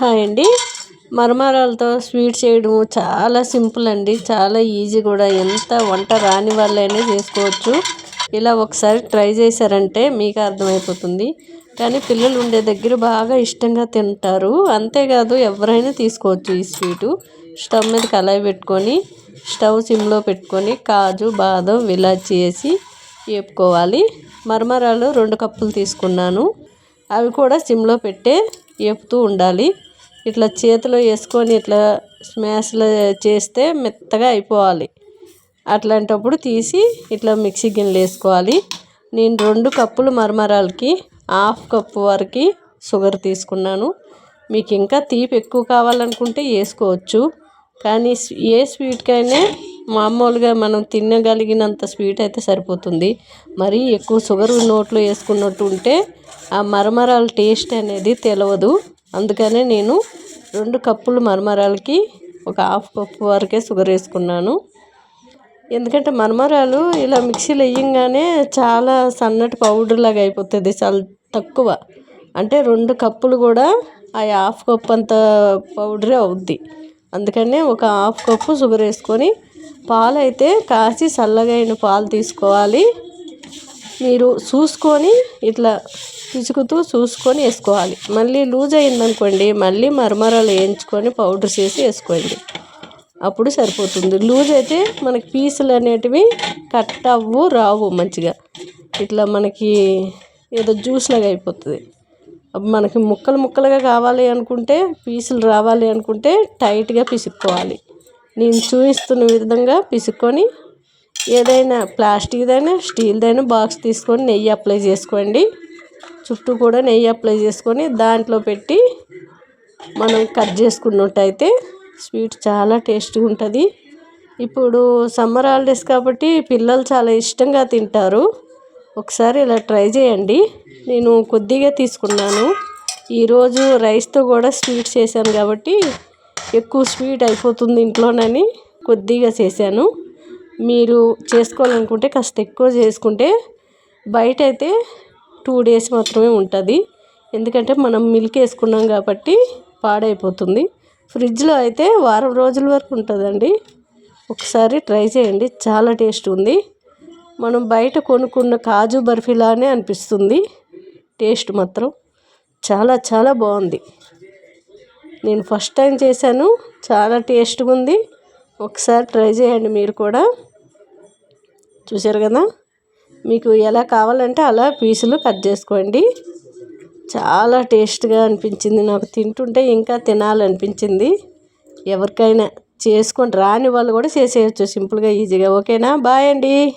Hi అండి. మరమరాలతో sweet చేయడం చాలా సింపుల్ అండి. చాలా ఈజీ కూడా. ఎంత వంట రాని వాళ్ళైనా చేసుకోవచ్చు. ఇలా ఒకసారి ట్రై చేశారంటే మీకు అర్థమైపోతుంది. కానీ పిల్లలు ఉండే దగ్గర బాగా ఇష్టంగా తింటారు. అంతేకాదు ఎవరైనా తీసుకోవచ్చు ఈ స్వీటు. స్టవ్ మీద కళాయి పెట్టుకొని స్టవ్ సిమ్లో పెట్టుకొని కాజు బాదం విలాచి వేసి వేపుకోవాలి మరమరాలు రెండు కప్పులు తీసుకున్నాను. అవి కూడా సిమ్లో పెట్టే వేపుతూ ఉండాలి. ఇట్లా చేతిలో వేసుకొని ఇట్లా స్మాష్లో చేస్తే మెత్తగా అయిపోవాలి. అట్లాంటప్పుడు తీసి ఇట్లా మిక్సీ గిన్నెలు వేసుకోవాలి. నేను రెండు కప్పులు మరమరాలకి హాఫ్ కప్పు వరకు షుగర్ తీసుకున్నాను. మీకు ఇంకా తీపి ఎక్కువ కావాలనుకుంటే వేసుకోవచ్చు. కానీ ఏ స్వీట్కైనా మామూలుగా మనం తినగలిగినంత స్వీట్ అయితే సరిపోతుంది. మరీ ఎక్కువ షుగర్ నోట్లో వేసుకున్నట్టు ఉంటే ఆ మరమరాల టేస్ట్ అనేది తెలియదు అందుకనే నేను రెండు కప్పులు మరమరాలకి ఒక హాఫ్ కప్పు వరకే షుగర్ వేసుకున్నాను. ఎందుకంటే మరమరాలు ఇలా మిక్సీలో వేయంగానే చాలా సన్నటి పౌడర్ లాగా అయిపోతుంది చాలా తక్కువ. అంటే రెండు కప్పులు కూడా ఆ హాఫ్ కప్ అంత పౌడరే అవుద్ది. అందుకనే ఒక హాఫ్ కప్పు షుగర్ వేసుకొని పాలు అయితే కాచి చల్లగా అయిన పాలు తీసుకోవాలి. మీరు చూసుకొని ఇట్లా పిసుకుతూ చూసుకొని వేసుకోవాలి. మళ్ళీ లూజ్ అయిందనుకోండి మళ్ళీ మరమరాలు వేయించుకొని పౌడర్ చేసి వేసుకోండి. అప్పుడు సరిపోతుంది. లూజ్ అయితే మనకి పీసులు అనేటివి కట్ అవ్వు రావు మంచిగా. ఇట్లా మనకి ఏదో జ్యూస్ లాగా అయిపోతుంది. మనకి ముక్కలు ముక్కలుగా కావాలి అనుకుంటే పీసులు రావాలి అనుకుంటే టైట్గా పిసుక్కోవాలి. నేను చూపిస్తున్న విధంగా పిసుక్కొని ఏదైనా ప్లాస్టిక్దైనా స్టీల్దైనా బాక్స్ తీసుకొని నెయ్యి అప్లై చేసుకోండి. చుట్టూ కూడా నెయ్యి అప్లై చేసుకొని దాంట్లో పెట్టి మనం కట్ చేసుకున్నట్టయితే స్వీట్ చాలా టేస్ట్గా ఉంటుంది. ఇప్పుడు సమ్మర్ హాలిడేస్ కాబట్టి పిల్లలు చాలా ఇష్టంగా తింటారు. ఒకసారి ఇలా ట్రై చేయండి. నేను కొద్దిగా తీసుకున్నాను. ఈరోజు రైస్తో కూడా స్వీట్ చేశాను కాబట్టి ఎక్కువ స్వీట్ అయిపోతుంది ఇంట్లోనని కొద్దిగా చేశాను. మీరు చేసుకోవాలనుకుంటే కాస్త ఎక్కువ చేసుకుంటే బయట అయితే టూ డేస్ మాత్రమే ఉంటుంది. ఎందుకంటే మనం మిల్క్ వేసుకున్నాం కాబట్టి పాడైపోతుంది. ఫ్రిడ్జ్లో అయితే వారం రోజుల వరకు ఉంటుందండి. ఒకసారి ట్రై చేయండి. చాలా టేస్ట్ ఉంది. మనం బయట కొనుక్కున్న కాజు బర్ఫీలానే అనిపిస్తుంది. టేస్ట్ మాత్రం చాలా చాలా బాగుంది. నేను ఫస్ట్ టైం చేశాను. చాలా టేస్ట్గా ఉంది. ఒకసారి ట్రై చేయండి మీరు కూడా. చూసారు కదా? మీకు ఎలా కావాలంటే అలా పీసులు కట్ చేసుకోండి. చాలా టేస్ట్గా అనిపించింది నాకు. తింటుంటే ఇంకా తినాలనిపించింది. ఎవరికైనా చేసుకొని రాని వాళ్ళు కూడా చేసేయచ్చు. సింపుల్గా ఈజీగా. ఓకేనా? బాయ్ అండి.